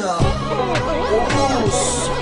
な。おぼう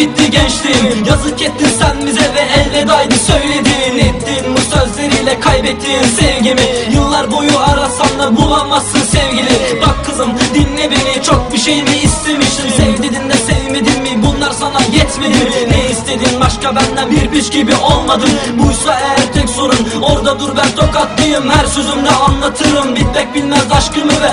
bitti gençliğim. Yazık ettin sen bize ve elvedaydı söyledin Ettin bu sözleriyle kaybettin sevgimi. Yıllar boyu arasan da bulamazsın sevgili. Bak kızım dinle beni çok bir şey mi istemiştin? Sev de sevmedin mi? Bunlar sana yetmedi mi? Ne istedin? Başka benden bir piç gibi olmadın Buysa eğer tek sorun orada dur ben tokatlıyım Her sözümde anlatırım. Bitmek bilmez aşkımı ve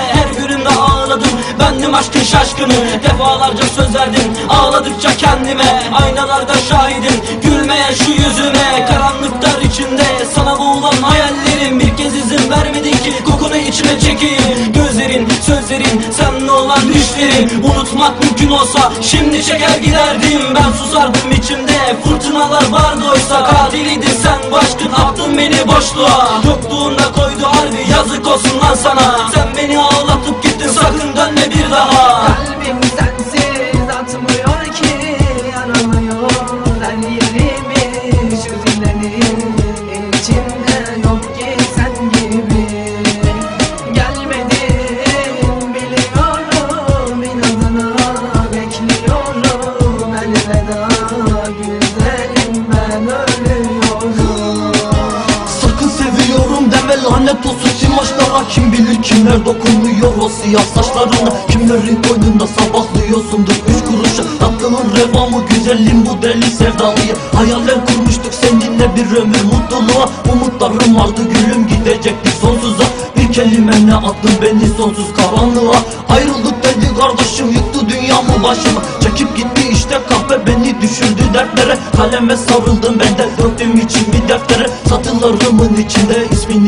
şaşkını defalarca söz verdin Ağladıkça kendime aynalarda şahidim. Gülmeye şu yüzüme karanlıklar içinde Sana boğulan hayallerim. Bir kez izin vermedin ki Kokunu içime çekeyim. Gözlerin, sözlerin, seninle olan düşlerin. Unutmak mümkün olsa şimdi çeker giderdim. Ben susardım içimde fırtınalar vardı oysa Katiliydin sen bu aşkın attın beni boşluğa. Yokluğunda koydu harbi yazık olsun lan sana. Sen beni ağlatıp lanet olsun simaçlara Kim bilir kimler dokunuyor o siyah saçlarına? Kimlerin koynunda sabahlıyorsundur Üç kuruşa? Attığın revamı güzelim bu deli sevdalıyı Hayaller kurmuştuk seninle bir ömür mutluluğa. Umutlarım vardı gülüm gidecektik sonsuza. Bir kelime ne attın beni sonsuz karanlığa? Ayrıldık dedi kardeşim yıktı dünyamı başıma. Çekip gitti işte kahve beni düşürdü dertlere. Kaleme sarıldım ben de döktüm içimi deftere Satırlarımın içinde ismin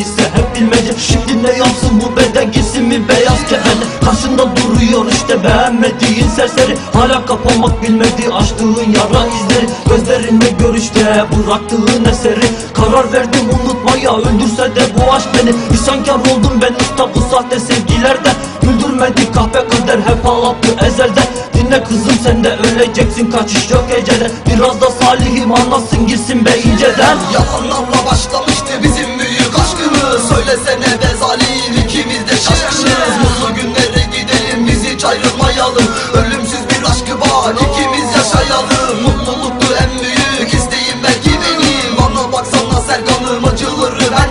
beyaz kefenle Karşında duruyor işte beğenmediğin serseri. Hala kapamak bilmedi açtığın yara izleri. Gözlerinde görüşte bıraktığın eseri. Karar verdim unutmaya öldürse de bu aşk beni. İsyankar oldum ben usta bu sahte sevgilerden Güldürmedi kahpe kader hep ağlattı ezelden Dinle kızım sen de öleceksin kaçış yok ecele Biraz da salihim anlasın girsin be inceden. Yalanlarla başlamıştı bizim büyük aşkımız. Söylesene be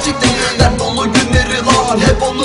çektim Ben dolu günleri lan hep onunla